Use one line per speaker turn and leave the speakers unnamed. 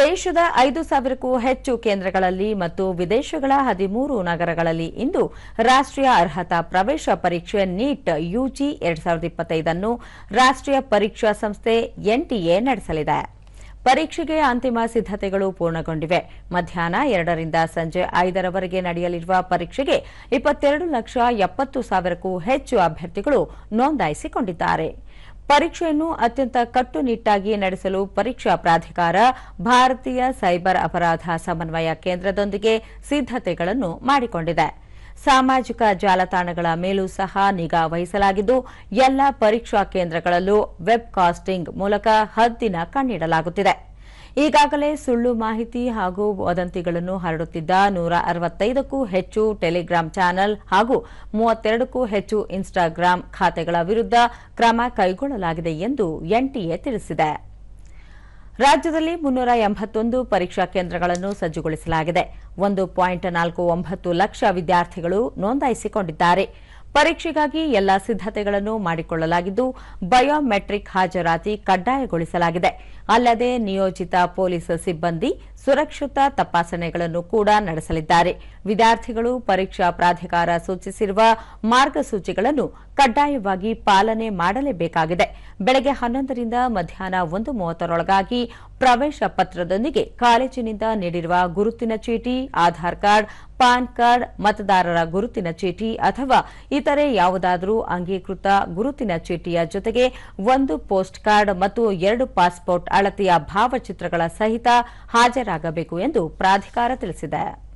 ದೇಶದ ಐದು ಸಾವಿರಕ್ಕೂ ಹೆಚ್ಚು ಕೇಂದ್ರಗಳಲ್ಲಿ ಮತ್ತು ವಿದೇಶಗಳ ಹದಿಮೂರು ನಗರಗಳಲ್ಲಿ ಇಂದು ರಾಷ್ಟ್ರೀಯ ಅರ್ಹತಾ ಪ್ರವೇಶ ಪರೀಕ್ಷೆ ನೀಟ್ ಯುಜಿ ಎರಡ್ ಸಾವಿರದ ಇಪ್ಪತ್ತೈದನ್ನು ರಾಷ್ಟ್ರೀಯ ಪರೀಕ್ಷಾ ಸಂಸ್ಥೆ ಎನ್ಟಿಎ ನಡೆಸಲಿದೆ ಪರೀಕ್ಷೆಗೆ ಅಂತಿಮ ಸಿದ್ದತೆಗಳು ಪೂರ್ಣಗೊಂಡಿವೆ ಮಧ್ಯಾಹ್ನ ಎರಡರಿಂದ ಸಂಜೆ ಐದರವರೆಗೆ ನಡೆಯಲಿರುವ ಪರೀಕ್ಷೆಗೆ ಇಪ್ಪತ್ತೆರಡು ಲಕ್ಷ ಎಪ್ಪತ್ತು ಸಾವಿರಕ್ಕೂ ಹೆಚ್ಚು ಅಭ್ಯರ್ಥಿಗಳು ನೋಂದಾಯಿಸಿಕೊಂಡಿದ್ದಾರೆ ಪರೀಕ್ಷೆಯನ್ನು ಅತ್ಯಂತ ಕಟ್ಟುನಿಟ್ಟಾಗಿ ನಡೆಸಲು ಪರೀಕ್ಷಾ ಪ್ರಾಧಿಕಾರ ಭಾರತೀಯ ಸೈಬರ್ ಅಪರಾಧ ಸಮನ್ವಯ ಕೇಂದ್ರದೊಂದಿಗೆ ಸಿದ್ದತೆಗಳನ್ನು ಮಾಡಿಕೊಂಡಿದೆ ಸಾಮಾಜಿಕ ಜಾಲತಾಣಗಳ ಮೇಲೂ ಸಹ ನಿಗಾ ವಹಿಸಲಾಗಿದ್ದು ಎಲ್ಲ ಪರೀಕ್ಷಾ ಕೇಂದ್ರಗಳಲ್ಲೂ ವೆಬ್ಕಾಸ್ಟಿಂಗ್ ಮೂಲಕ ಹದ್ದಿನ ಕಣ್ಣಿಡಲಾಗುತ್ತಿದೆ ಈಗಾಗಲೇ ಸುಳ್ಳು ಮಾಹಿತಿ ಹಾಗೂ ವದಂತಿಗಳನ್ನು ಹರಡುತ್ತಿದ್ದ ನೂರ ಅರವತ್ತೈದಕ್ಕೂ ಹೆಚ್ಚು ಟೆಲಿಗ್ರಾಂ ಚಾನೆಲ್ ಹಾಗೂ ಮೂವತ್ತೆರಡಕ್ಕೂ ಹೆಚ್ಚು ಇನ್ಸ್ಟಾಗ್ರಾಂ ಖಾತೆಗಳ ವಿರುದ್ಧ ಕ್ರಮ ಕೈಗೊಳ್ಳಲಾಗಿದೆ ಎಂದು ಎನ್ಟಿಎ ತಿಳಿಸಿದೆ ರಾಜ್ಯದಲ್ಲಿ ಮುನ್ನೂರ ಎಂಬತ್ತೊಂದು ಪರೀಕ್ಷಾ ಕೇಂದ್ರಗಳನ್ನು ಸಜ್ಜುಗೊಳಿಸಲಾಗಿದೆ ಒಂದು ಪಾಯಿಂಟ್ ನಾಲ್ಕು ಒಂಬತ್ತು ಲಕ್ಷ ವಿದ್ಯಾರ್ಥಿಗಳು ನೋಂದಾಯಿಸಿಕೊಂಡಿದ್ದಾರೆ ಪರೀಕ್ಷೆಗಾಗಿ ಎಲ್ಲ ಸಿದ್ದತೆಗಳನ್ನು ಮಾಡಿಕೊಳ್ಳಲಾಗಿದ್ದು ಬಯೋಮೆಟ್ರಿಕ್ ಹಾಜರಾತಿ ಕಡ್ಡಾಯಗೊಳಿಸಲಾಗಿದೆ ಅಲ್ಲದೆ ನಿಯೋಜಿತ ಪೊಲೀಸ್ ಸಿಬ್ಬಂದಿ ಸುರಕ್ಷಿತ ತಪಾಸಣೆಗಳನ್ನು ಕೂಡ ನಡೆಸಲಿದ್ದಾರೆ ವಿದ್ಯಾರ್ಥಿಗಳು ಪರೀಕ್ಷಾ ಪ್ರಾಧಿಕಾರ ಸೂಚಿಸಿರುವ ಮಾರ್ಗಸೂಚಿಗಳನ್ನು ಕಡ್ಡಾಯವಾಗಿ ಪಾಲನೆ ಮಾಡಲೇಬೇಕಾಗಿದೆ ಬೆಳಗ್ಗೆ ಹನ್ನೊಂದರಿಂದ ಮಧ್ಯಾಹ್ನ ಒಂದು ಮೂವತ್ತರೊಳಗಾಗಿ ಪ್ರವೇಶ ಪತ್ರದೊಂದಿಗೆ ಕಾಲೇಜಿನಿಂದ ನೀಡಿರುವ ಗುರುತಿನ ಚೀಟಿ ಆಧಾರ್ ಕಾರ್ಡ್ ಪಾನ್ ಕಾರ್ಡ್ ಮತದಾರರ ಗುರುತಿನ ಚೀಟಿ ಅಥವಾ ಇತರೆ ಯಾವುದಾದರೂ ಅಂಗೀಕೃತ ಗುರುತಿನ ಚೀಟಿಯ ಜೊತೆಗೆ ಒಂದು ಪೋಸ್ಟ್ ಕಾರ್ಡ್ ಮತ್ತು ಎರಡು ಪಾಸ್ಪೋರ್ಟ್ ಅಳತೆಯ ಭಾವಚಿತ್ರಗಳ ಸಹಿತ ಹಾಜರಾಗಬೇಕು ಎಂದು ಪ್ರಾಧಿಕಾರ ತಿಳಿಸಿದೆ